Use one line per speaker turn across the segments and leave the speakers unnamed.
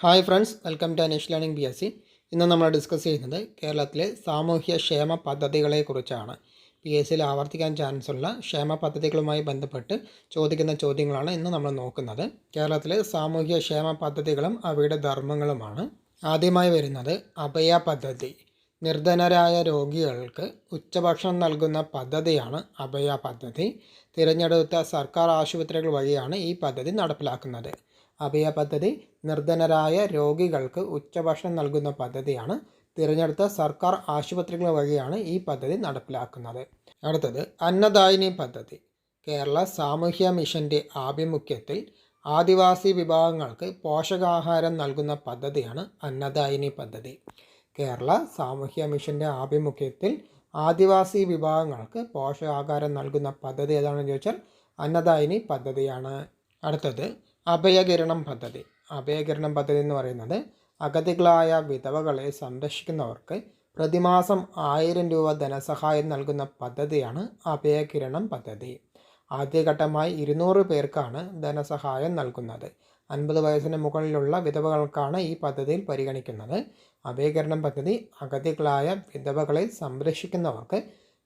Hi friends welcome to Aneesh learning B S C ഇന്ന് നമ്മൾ discuss ചെയ്യുന്നത് കേരളത്തിലെ സാമൂഹ്യ ക്ഷേമ പദ്ധതികളെക്കുറിച്ചാണ് പി എസ് സിയിൽ ആവർത്തിക്കാൻ ചാൻസ് ഉള്ള ക്ഷേമ പദ്ധതികളുമായി ബന്ധപ്പെട്ട് ചോദിക്കുന്ന ചോദ്യങ്ങളാണ് ഇന്ന് നമ്മൾ നോക്കുന്നത്. കേരളത്തിലെ സാമൂഹ്യ ക്ഷേമ പദ്ധതികളും അവയുടെ ധർമ്മങ്ങളുമാണ്. ആദ്യമായി വരുന്നത് അഭയ പദ്ധതി. നിർധനരായ രോഗികൾക്ക് ഉച്ചഭക്ഷണം നൽകുന്ന പദ്ധതിയാണ് അഭയ പദ്ധതി. തിരഞ്ഞെടുത്ത സർക്കാർ ആശുപത്രികൾ വഴിയാണ് ഈ പദ്ധതി നടപ്പിലാക്കുന്നത്. അഭയ പദ്ധതി നിർധനരായ രോഗികൾക്ക് ഉച്ചഭക്ഷണം നൽകുന്ന പദ്ധതിയാണ്. തിരഞ്ഞെടുത്ത സർക്കാർ ആശുപത്രികൾ വഴിയാണ് ഈ പദ്ധതി നടപ്പിലാക്കുന്നത്. അടുത്തത് അന്നദായിനി പദ്ധതി. കേരള സാമൂഹ്യ മിഷന്റെ ആഭിമുഖ്യത്തിൽ ആദിവാസി വിഭാഗങ്ങൾക്ക് പോഷകാഹാരം നൽകുന്ന പദ്ധതിയാണ് അന്നദായിനി പദ്ധതി. കേരള സാമൂഹ്യ മിഷന്റെ ആഭിമുഖ്യത്തിൽ ആദിവാസി വിഭാഗങ്ങൾക്ക് പോഷകാഹാരം നൽകുന്ന പദ്ധതി ഏതാണെന്ന് ചോദിച്ചാൽ അന്നദായിനി പദ്ധതിയാണ്. അടുത്തത് അഭയകിരണം പദ്ധതി. അഭയകിരണം പദ്ധതി എന്ന് പറയുന്നത് അഗതികളായ വിധവകളെ സംരക്ഷിക്കുന്നവർക്ക് പ്രതിമാസം ആയിരം രൂപ ധനസഹായം നൽകുന്ന പദ്ധതിയാണ് അഭയകിരണം പദ്ധതി. ആദ്യഘട്ടമായി ഇരുന്നൂറ് പേർക്കാണ് ധനസഹായം നൽകുന്നത്. അൻപത് വയസ്സിന് മുകളിലുള്ള വിധവകൾക്കാണ് ഈ പദ്ധതിയിൽ പരിഗണിക്കുന്നത്. അഭയകരണം പദ്ധതി അഗതികളായ വിധവകളെ സംരക്ഷിക്കുന്നവർക്ക്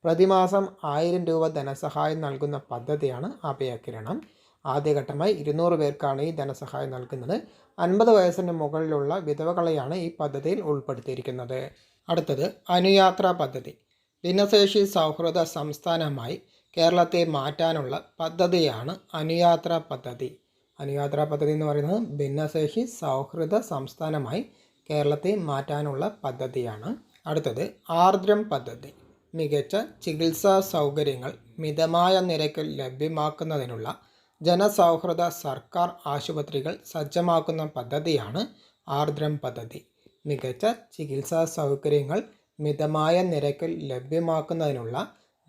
പ്രതിമാസം ആയിരം രൂപ ധനസഹായം നൽകുന്ന പദ്ധതിയാണ് അഭയകിരണം. ആദ്യഘട്ടമായി ഇരുന്നൂറ് പേർക്കാണ് ഈ ധനസഹായം നൽകുന്നത്. അൻപത് വയസ്സിന് മുകളിലുള്ള വിധവകളെയാണ് ഈ പദ്ധതിയിൽ ഉൾപ്പെടുത്തിയിരിക്കുന്നത്. അടുത്തത് അനുയാത്ര പദ്ധതി. ഭിന്നശേഷി സൗഹൃദ സംസ്ഥാനമായി കേരളത്തെ മാറ്റാനുള്ള പദ്ധതിയാണ് അനുയാത്ര പദ്ധതി. അനുയാത്ര പദ്ധതി എന്ന് പറയുന്നത് ഭിന്നശേഷി സൗഹൃദ സംസ്ഥാനമായി കേരളത്തെ മാറ്റാനുള്ള പദ്ധതിയാണ്. അടുത്തത് ആർദ്രം പദ്ധതി. മികച്ച ചികിത്സാ സൗകര്യങ്ങൾ മിതമായ നിരക്കിൽ ലഭ്യമാക്കുന്നതിനുള്ള ജനസൗഹൃദ സർക്കാർ ആശുപത്രികൾ സജ്ജമാക്കുന്ന പദ്ധതിയാണ് ആർദ്രം പദ്ധതി. മികച്ച ചികിത്സാ സൗകര്യങ്ങൾ മിതമായ നിരക്കിൽ ലഭ്യമാക്കുന്നതിനുള്ള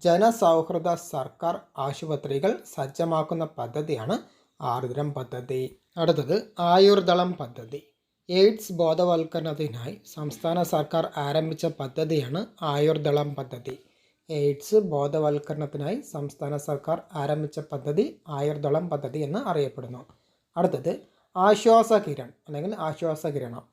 ജനസൗഹൃദ സർക്കാർ ആശുപത്രികൾ സജ്ജമാക്കുന്ന പദ്ധതിയാണ് ആർദ്രം പദ്ധതി. അടുത്തത് ആയുർദളം പദ്ധതി. എയ്ഡ്സ് ബോധവൽക്കരണത്തിനായി സംസ്ഥാന സർക്കാർ ആരംഭിച്ച പദ്ധതിയാണ് ആയുർദളം പദ്ധതി. എയ്ഡ്സ് ബോധവൽക്കരണത്തിനായി സംസ്ഥാന സർക്കാർ ആരംഭിച്ച പദ്ധതി ആയുർദളം പദ്ധതി എന്ന് അറിയപ്പെടുന്നു. അടുത്തത് ആശ്വാസ കിരൺ അല്ലെങ്കിൽ ആശ്വാസ കിരണം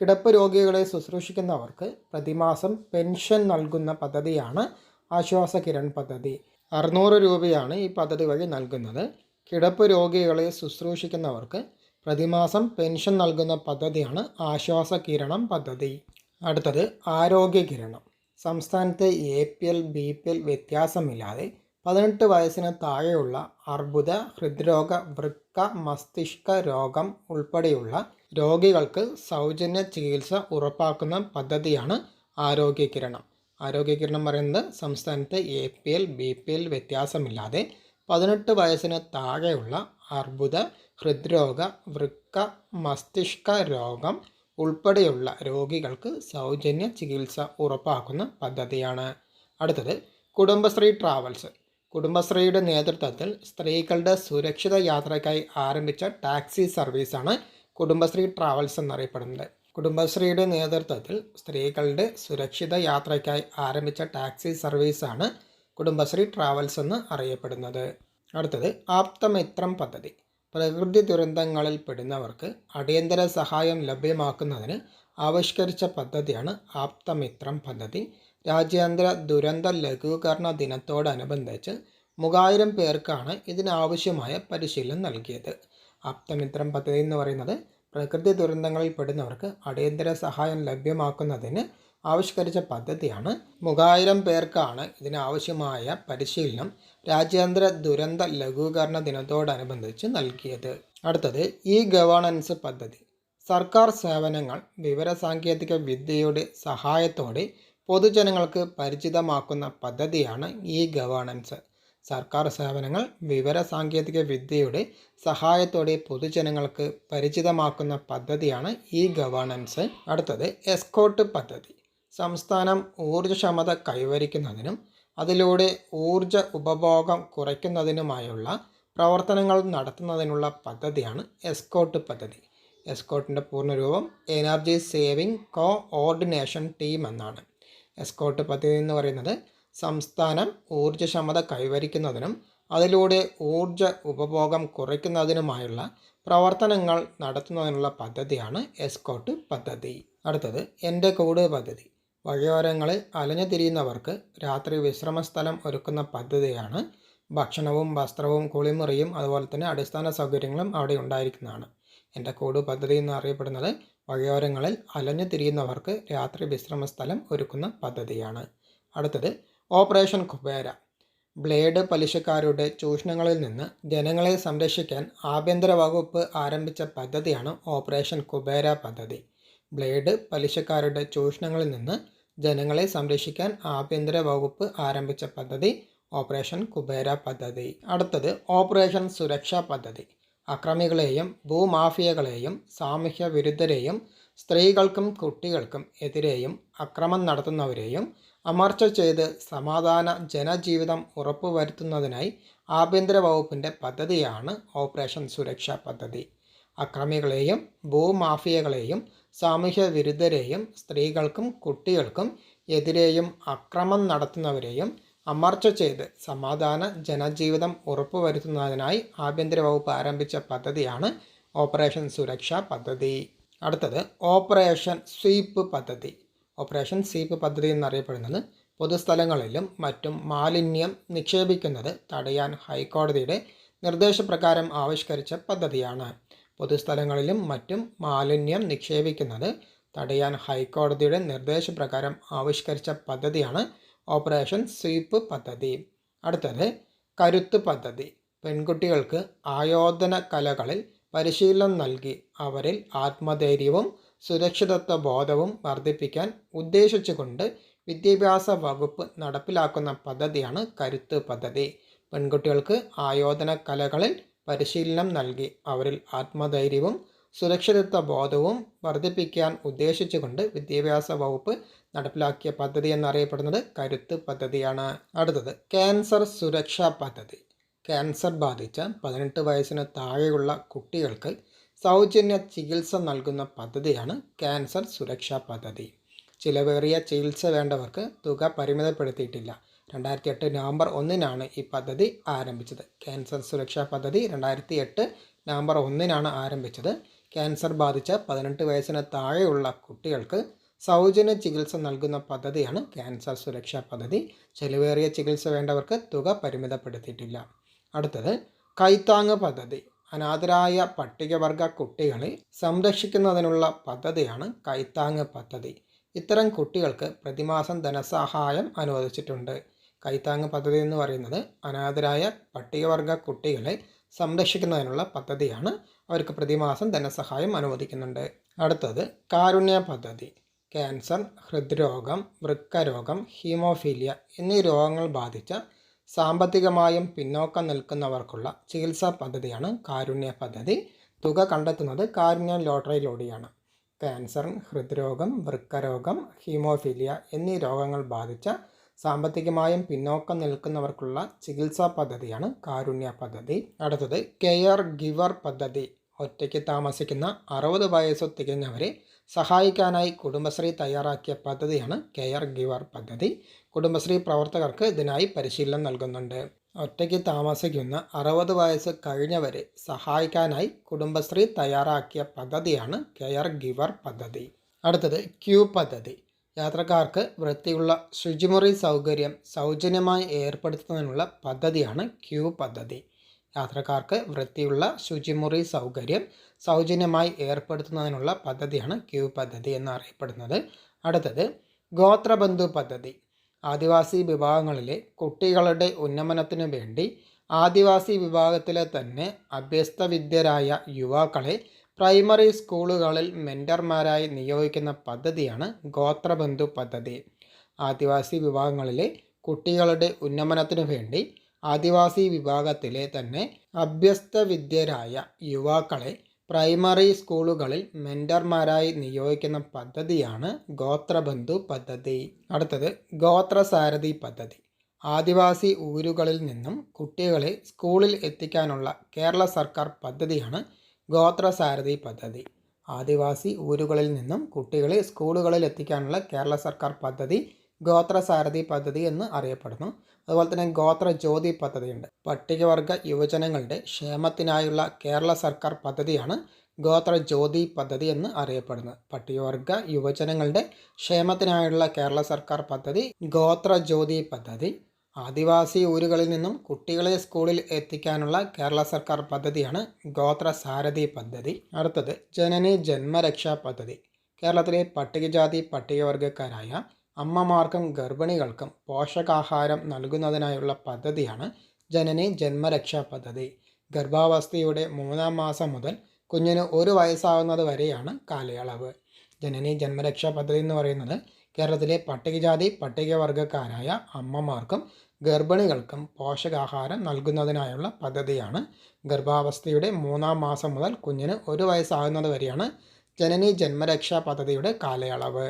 കിടപ്പ് രോഗികളെ ശുശ്രൂഷിക്കുന്നവർക്ക് പ്രതിമാസം പെൻഷൻ നൽകുന്ന പദ്ധതിയാണ് ആശ്വാസ കിരൺ പദ്ധതി. അറുന്നൂറ് രൂപയാണ് ഈ പദ്ധതി വഴി നൽകുന്നത്. കിടപ്പ് രോഗികളെ ശുശ്രൂഷിക്കുന്നവർക്ക് പ്രതിമാസം പെൻഷൻ നൽകുന്ന പദ്ധതിയാണ് ആശ്വാസ കിരണം പദ്ധതി. അടുത്തത് ആരോഗ്യ കിരണം സംസ്ഥാനത്ത് A P L B P L വ്യത്യാസമില്ലാതെ പതിനെട്ട് വയസ്സിന് താഴെയുള്ള അർബുദ ഹൃദ്രോഗ വൃക്ക മസ്തിഷ്ക രോഗം ഉൾപ്പെടെയുള്ള രോഗികൾക്ക് സൗജന്യ ചികിത്സ ഉറപ്പാക്കുന്ന പദ്ധതിയാണ് ആരോഗ്യകിരണം. ആരോഗ്യകിരണം പറയുന്നത് സംസ്ഥാനത്തെ A P L B P L വ്യത്യാസമില്ലാതെ പതിനെട്ട് വയസ്സിന് താഴെയുള്ള അർബുദ ഹൃദ്രോഗ വൃക്ക മസ്തിഷ്ക രോഗം ഉൾപ്പെടെയുള്ള രോഗികൾക്ക് സൗജന്യ ചികിത്സ ഉറപ്പാക്കുന്ന പദ്ധതിയാണ്. അടുത്തത് കുടുംബശ്രീ ട്രാവൽസ്. കുടുംബശ്രീയുടെ നേതൃത്വത്തിൽ സ്ത്രീകളുടെ സുരക്ഷിത യാത്രയ്ക്കായി ആരംഭിച്ച ടാക്സി സർവീസാണ് കുടുംബശ്രീ ട്രാവൽസ് എന്നറിയപ്പെടുന്നത്. കുടുംബശ്രീയുടെ നേതൃത്വത്തിൽ സ്ത്രീകളുടെ സുരക്ഷിത യാത്രയ്ക്കായി ആരംഭിച്ച ടാക്സി സർവീസാണ് കുടുംബശ്രീ ട്രാവൽസ് എന്ന് അറിയപ്പെടുന്നത്. അടുത്തത് ആപ്തമിത്രം പദ്ധതി. പ്രകൃതി ദുരന്തങ്ങളിൽ പെടുന്നവർക്ക് അടിയന്തര സഹായം ലഭ്യമാക്കുന്നതിന് ആവിഷ്കരിച്ച പദ്ധതിയാണ് ആപ്തമിത്രം പദ്ധതി. രാജ്യാന്തര ദുരന്ത ലഘൂകരണ ദിനത്തോടനുബന്ധിച്ച് മൂവായിരം പേർക്കാണ് ഇതിനാവശ്യമായ പരിശീലനം നൽകിയത്. ആപ്തമിത്രം പദ്ധതി എന്ന് പറയുന്നത് പ്രകൃതി ദുരന്തങ്ങളിൽ പെടുന്നവർക്ക് അടിയന്തര സഹായം ലഭ്യമാക്കുന്നതിന് ആവിഷ്കരിച്ച പദ്ധതിയാണ്. മൂവായിരം പേർക്കാണ് ഇതിനാവശ്യമായ പരിശീലനം രാജ്യാന്തര ദുരന്ത ലഘൂകരണ ദിനത്തോടനുബന്ധിച്ച് നൽകിയത്. അടുത്തത് ഇ ഗവേണൻസ് പദ്ധതി. സർക്കാർ സേവനങ്ങൾ വിവരസാങ്കേതിക വിദ്യയുടെ സഹായത്തോടെ പൊതുജനങ്ങൾക്ക് പരിചിതമാക്കുന്ന പദ്ധതിയാണ് ഇ ഗവേണൻസ്. സർക്കാർ സേവനങ്ങൾ വിവരസാങ്കേതിക വിദ്യയുടെ സഹായത്തോടെ പൊതുജനങ്ങൾക്ക് പരിചിതമാക്കുന്ന പദ്ധതിയാണ് ഇ ഗവേണൻസ്. അടുത്തത് എസ്കോട്ട് പദ്ധതി. സംസ്ഥാനം ഊർജക്ഷമത കൈവരിക്കുന്നതിനും അതിലൂടെ ഊർജ ഉപഭോഗം കുറയ്ക്കുന്നതിനുമായുള്ള പ്രവർത്തനങ്ങൾ നടത്തുന്നതിനുള്ള പദ്ധതിയാണ് എസ്കോട്ട് പദ്ധതി. എസ്കോട്ടിന്റെ പൂർണരൂപം energy saving coordination team എന്നാണ്. എസ്കോട്ട് പദ്ധതി എന്ന് പറയുന്നത് സംസ്ഥാനം ഊർജക്ഷമത കൈവരിക്കുന്നതിനും അതിലൂടെ ഊർജ ഉപഭോഗം കുറയ്ക്കുന്നതിനുമായുള്ള പ്രവർത്തനങ്ങൾ നടത്തുന്നതിനുള്ള പദ്ധതിയാണ് എസ്കോട്ട് പദ്ധതി. അടുത്തത് എന്റെ കൂട് പദ്ധതി. വഴിയോരങ്ങളിൽ അലഞ്ഞു തിരിയുന്നവർക്ക് രാത്രി വിശ്രമസ്ഥലം ഒരുക്കുന്ന പദ്ധതിയാണ്. ഭക്ഷണവും വസ്ത്രവും കുളിമുറിയും അതുപോലെ തന്നെ അടിസ്ഥാന സൗകര്യങ്ങളും അവിടെ ഉണ്ടായിരിക്കുന്നതാണ്. എന്റെ കൂട് പദ്ധതി എന്ന് അറിയപ്പെടുന്നത് വഴിയോരങ്ങളിൽ അലഞ്ഞു തിരിയുന്നവർക്ക് രാത്രി വിശ്രമസ്ഥലം ഒരുക്കുന്ന പദ്ധതിയാണ്. അടുത്തത് ഓപ്പറേഷൻ കുബേര. ബ്ലേഡ് പലിശക്കാരുടെ ചൂഷണങ്ങളിൽ നിന്ന് ജനങ്ങളെ സംരക്ഷിക്കാൻ ആഭ്യന്തര വകുപ്പ് ആരംഭിച്ച പദ്ധതിയാണ് ഓപ്പറേഷൻ കുബേര പദ്ധതി. ബ്ലേഡ് പലിശക്കാരുടെ ചൂഷണങ്ങളിൽ നിന്ന് ജനങ്ങളെ സംരക്ഷിക്കാൻ ആഭ്യന്തര വകുപ്പ് ആരംഭിച്ച പദ്ധതി ഓപ്പറേഷൻ കുബേര പദ്ധതി. അടുത്തത് ഓപ്പറേഷൻ സുരക്ഷാ പദ്ധതി. അക്രമികളെയും ഭൂമാഫിയകളെയും സാമൂഹ്യ വിരുദ്ധരെയും സ്ത്രീകൾക്കും കുട്ടികൾക്കും എതിരെയും അക്രമം നടത്തുന്നവരെയും അമർച്ച ചെയ്ത് സമാധാന ജനജീവിതം ഉറപ്പുവരുത്തുന്നതിനായി ആഭ്യന്തര വകുപ്പിന്റെ പദ്ധതിയാണ് ഓപ്പറേഷൻ സുരക്ഷാ പദ്ധതി. അക്രമികളെയും ഭൂമാഫിയകളെയും സാമൂഹ്യ വിരുദ്ധരെയും സ്ത്രീകൾക്കും കുട്ടികൾക്കും എതിരെയും അക്രമം നടത്തുന്നവരെയും അമർച്ച ചെയ്ത് സമാധാന ജനജീവിതം ഉറപ്പുവരുത്തുന്നതിനായി ആഭ്യന്തര വകുപ്പ് ആരംഭിച്ച പദ്ധതിയാണ് ഓപ്പറേഷൻ സുരക്ഷാ പദ്ധതി. അടുത്തത് ഓപ്പറേഷൻ സ്വീപ്പ് പദ്ധതി. ഓപ്പറേഷൻ സ്വീപ്പ് പദ്ധതി എന്നറിയപ്പെടുന്നത് പൊതുസ്ഥലങ്ങളിലും മറ്റും മാലിന്യം നിക്ഷേപിക്കുന്നത് തടയാൻ ഹൈക്കോടതിയുടെ നിർദ്ദേശപ്രകാരം ആവിഷ്കരിച്ച പദ്ധതിയാണ്. പൊതുസ്ഥലങ്ങളിലും മറ്റും മാലിന്യം നിക്ഷേപിക്കുന്നത് തടയാൻ ഹൈക്കോടതിയുടെ നിർദ്ദേശപ്രകാരം ആവിഷ്കരിച്ച പദ്ധതിയാണ് ഓപ്പറേഷൻ സ്വീപ്പ് പദ്ധതി. അടുത്തത് കരുത്ത് പദ്ധതി. പെൺകുട്ടികൾക്ക് ആയോധന കലകളിൽ പരിശീലനം നൽകി അവരിൽ ആത്മധൈര്യവും സുരക്ഷിതത്വ ബോധവും വർദ്ധിപ്പിക്കാൻ ഉദ്ദേശിച്ചുകൊണ്ട് വിദ്യാഭ്യാസ വകുപ്പ് നടപ്പിലാക്കുന്ന പദ്ധതിയാണ് കരുത്ത് പദ്ധതി. പെൺകുട്ടികൾക്ക് ആയോധന കലകളിൽ പരിശീലനം നൽകി. അവരിൽ ആത്മധൈര്യവും സുരക്ഷിതത്വ ബോധവും വർദ്ധിപ്പിക്കാൻ ഉദ്ദേശിച്ചുകൊണ്ട് വിദ്യാഭ്യാസ വകുപ്പ് നടപ്പിലാക്കിയ പദ്ധതി എന്നറിയപ്പെടുന്നത് കരുത്ത് പദ്ധതിയാണ്. അടുത്തത് ക്യാൻസർ സുരക്ഷാ പദ്ധതി. ക്യാൻസർ ബാധിച്ച പതിനെട്ട് വയസ്സിന് താഴെയുള്ള കുട്ടികൾക്ക് സൗജന്യ ചികിത്സ നൽകുന്ന പദ്ധതിയാണ് ക്യാൻസർ സുരക്ഷാ പദ്ധതി. ചിലവേറിയ ചികിത്സ വേണ്ടവർക്ക് തുക പരിമിതപ്പെടുത്തിയിട്ടില്ല. രണ്ടായിരത്തി എട്ട് നവംബർ ഒന്നിനാണ് ഈ പദ്ധതി ആരംഭിച്ചത്. ക്യാൻസർ സുരക്ഷാ പദ്ധതി രണ്ടായിരത്തി എട്ട് നവംബർ ഒന്നിനാണ് ആരംഭിച്ചത്. ക്യാൻസർ ബാധിച്ച പതിനെട്ട് വയസ്സിന് താഴെയുള്ള കുട്ടികൾക്ക് സൗജന്യ ചികിത്സ നൽകുന്ന പദ്ധതിയാണ് ക്യാൻസർ സുരക്ഷാ പദ്ധതി. ചെലവേറിയ ചികിത്സ വേണ്ടവർക്ക് തുക പരിമിതപ്പെടുത്തിയിട്ടില്ല. അടുത്തത് കൈത്താങ് പദ്ധതി. അനാഥരായ പട്ടികവർഗ കുട്ടികളെ സംരക്ഷിക്കുന്നതിനുള്ള പദ്ധതിയാണ് കൈത്താങ് പദ്ധതി. ഇത്തരം കുട്ടികൾക്ക് പ്രതിമാസം ധനസഹായം അനുവദിച്ചിട്ടുണ്ട്. കൈത്താങ് പദ്ധതി എന്ന് പറയുന്നത് അനാഥരായ പട്ടികവർഗ കുട്ടികളെ സംരക്ഷിക്കുന്നതിനുള്ള പദ്ധതിയാണ്. അവർക്ക് പ്രതിമാസം ധനസഹായം അനുവദിക്കുന്നുണ്ട്. അടുത്തത് കാരുണ്യ പദ്ധതി. ക്യാൻസർ ഹൃദ്രോഗം വൃക്കരോഗം ഹീമോഫീലിയ എന്നീ രോഗങ്ങൾ ബാധിച്ച സാമ്പത്തികമായും പിന്നോക്കം നിൽക്കുന്നവർക്കുള്ള ചികിത്സാ പദ്ധതിയാണ് കാരുണ്യ പദ്ധതി. തുക കണ്ടെത്തുന്നത് കാരുണ്യ ലോട്ടറിയിലൂടെയാണ്. ക്യാൻസർ ഹൃദ്രോഗം വൃക്കരോഗം ഹീമോഫീലിയ എന്നീ രോഗങ്ങൾ ബാധിച്ച സാമ്പത്തികമായും പിന്നോക്കം നിൽക്കുന്നവർക്കുള്ള ചികിത്സാ പദ്ധതിയാണ് കാരുണ്യ പദ്ധതി. അടുത്തത് കെയർ ഗിവർ പദ്ധതി. ഒറ്റയ്ക്ക് താമസിക്കുന്ന അറുപത് വയസ്സ് തികഞ്ഞവരെ സഹായിക്കാനായി കുടുംബശ്രീ തയ്യാറാക്കിയ പദ്ധതിയാണ് കെയർ ഗിവർ പദ്ധതി. കുടുംബശ്രീ പ്രവർത്തകർക്ക് ഇതിനായി പരിശീലനം നൽകുന്നുണ്ട്. ഒറ്റയ്ക്ക് താമസിക്കുന്ന അറുപത് വയസ്സ് കഴിഞ്ഞവരെ സഹായിക്കാനായി കുടുംബശ്രീ തയ്യാറാക്കിയ പദ്ധതിയാണ് കെയർ ഗിവർ പദ്ധതി. അടുത്തത് ക്യൂ പദ്ധതി. യാത്രക്കാർക്ക് വൃത്തിയുള്ള ശുചിമുറി സൗകര്യം സൗജന്യമായി ഏർപ്പെടുത്തുന്നതിനുള്ള പദ്ധതിയാണ് ക്യൂ പദ്ധതി. യാത്രക്കാർക്ക് വൃത്തിയുള്ള ശുചിമുറി സൗകര്യം സൗജന്യമായി ഏർപ്പെടുത്തുന്നതിനുള്ള പദ്ധതിയാണ് ക്യൂ പദ്ധതി എന്നറിയപ്പെടുന്നത്. അടുത്തത് ഗോത്രബന്ധു പദ്ധതി. ആദിവാസി വിഭാഗങ്ങളിലെ കുട്ടികളുടെ ഉന്നമനത്തിനു വേണ്ടി ആദിവാസി വിഭാഗത്തിലെ തന്നെ അഭ്യസ്തവിദ്യരായ യുവാക്കളെ പ്രൈമറി സ്കൂളുകളിൽ മെന്റർമാരായി നിയോഗിക്കുന്ന പദ്ധതിയാണ് ഗോത്രബന്ധു പദ്ധതി. ആദിവാസി വിഭാഗങ്ങളിലെ കുട്ടികളുടെ ഉന്നമനത്തിനു വേണ്ടി ആദിവാസി വിഭാഗത്തിലെ തന്നെ അഭ്യസ്ത വിദ്യരായ യുവാക്കളെ പ്രൈമറി സ്കൂളുകളിൽ മെന്റർമാരായി നിയോഗിക്കുന്ന പദ്ധതിയാണ് ഗോത്രബന്ധു പദ്ധതി. അടുത്തത് ഗോത്രസാരഥി പദ്ധതി. ആദിവാസി ഊരുകളിൽ നിന്നും കുട്ടികളെ സ്കൂളിൽ എത്തിക്കാനുള്ള കേരള സർക്കാർ പദ്ധതിയാണ് ഗോത്രസാരഥി പദ്ധതി. ആദിവാസി ഊരുകളിൽ നിന്നും കുട്ടികളെ സ്കൂളുകളിൽ എത്തിക്കാനുള്ള കേരള സർക്കാർ പദ്ധതി ഗോത്രസാരഥി പദ്ധതി എന്ന് അറിയപ്പെടുന്നു. അതുപോലെ തന്നെ ഗോത്ര ജ്യോതി പദ്ധതിയുണ്ട്. പട്ടികവർഗ യുവജനങ്ങളുടെ ക്ഷേമത്തിനായുള്ള കേരള സർക്കാർ പദ്ധതിയാണ് ഗോത്ര ജ്യോതി പദ്ധതി എന്ന് അറിയപ്പെടുന്നത്. പട്ടികവർഗ യുവജനങ്ങളുടെ ക്ഷേമത്തിനായുള്ള കേരള സർക്കാർ പദ്ധതി ഗോത്ര ജ്യോതി പദ്ധതി. ആദിവാസി ഊരുകളിൽ നിന്നും കുട്ടികളെ സ്കൂളിൽ എത്തിക്കാനുള്ള കേരള സർക്കാർ പദ്ധതിയാണ് ഗോത്ര സാരഥി പദ്ധതി. അടുത്തത് ജനനി ജന്മരക്ഷാ പദ്ധതി. കേരളത്തിലെ പട്ടികജാതി പട്ടികവർഗക്കാരായ അമ്മമാർക്കും ഗർഭിണികൾക്കും പോഷകാഹാരം നൽകുന്നതിനായുള്ള പദ്ധതിയാണ് ജനനി ജന്മരക്ഷാ പദ്ധതി. ഗർഭാവസ്ഥയുടെ മൂന്നാം മാസം മുതൽ കുഞ്ഞിന് ഒരു വയസ്സാകുന്നത് വരെയാണ് കാലയളവ്. ജനനി ജന്മരക്ഷാ പദ്ധതി എന്ന് പറയുന്നത് കേരളത്തിലെ പട്ടികജാതി പട്ടികവർഗക്കാരായ അമ്മമാർക്കും ഗർഭിണികൾക്കും പോഷകാഹാരം നൽകുന്നതിനായുള്ള പദ്ധതിയാണ്. ഗർഭാവസ്ഥയുടെ മൂന്നാം മാസം മുതൽ കുഞ്ഞിന് ഒരു വയസ്സാകുന്നത് വരെയാണ് ജനനി ജന്മരക്ഷാ പദ്ധതിയുടെ കാലയളവ്.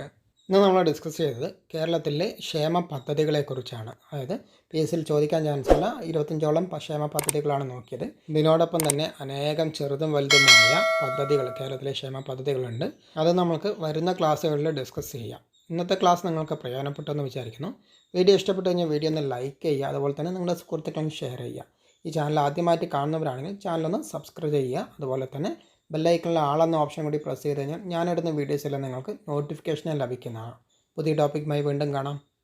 ഇന്ന് നമ്മൾ ഡിസ്കസ് ചെയ്തത് കേരളത്തിലെ ക്ഷേമ പദ്ധതികളെക്കുറിച്ചാണ്. അതായത് പി എസ് സിയിൽ ചോദിക്കാൻ ചാൻസ് ഉള്ള ഇരുപത്തഞ്ചോളം ക്ഷേമ പദ്ധതികളാണ് നോക്കിയത്. ഇതിനോടൊപ്പം തന്നെ അനേകം ചെറുതും വലുതുമായ പദ്ധതികൾ കേരളത്തിലെ ക്ഷേമ പദ്ധതികളുണ്ട്. അത് നമുക്ക് വരുന്ന ക്ലാസ്സുകളിൽ ഡിസ്കസ് ചെയ്യാം. ഇന്നത്തെ ക്ലാസ് നിങ്ങൾക്ക് പ്രയോജനപ്പെട്ടെന്ന് വിചാരിക്കുന്നു. വീഡിയോ ഇഷ്ടപ്പെട്ടു കഴിഞ്ഞാൽ വീഡിയോ ഒന്ന് ലൈക്ക് ചെയ്യുക. അതുപോലെ തന്നെ നിങ്ങളുടെ സുഹൃത്തുക്കളും ഷെയർ ചെയ്യുക. ഈ ചാനൽ ആദ്യമായിട്ട് കാണുന്നവരാണെങ്കിൽ ചാനലൊന്ന് സബ്സ്ക്രൈബ് ചെയ്യുക. അതുപോലെ തന്നെ ബെല്ലൈക്കണിലെ ആളെന്ന ഓപ്ഷൻ കൂടി പ്രസ് ചെയ്ത് കഴിഞ്ഞാൽ ഞാനിടുന്ന വീഡിയോസ് എല്ലാം നിങ്ങൾക്ക് നോട്ടിഫിക്കേഷൻ ലഭിക്കുന്നതാണ്. പുതിയ ടോപ്പിക്കുമായി വീണ്ടും കാണാം.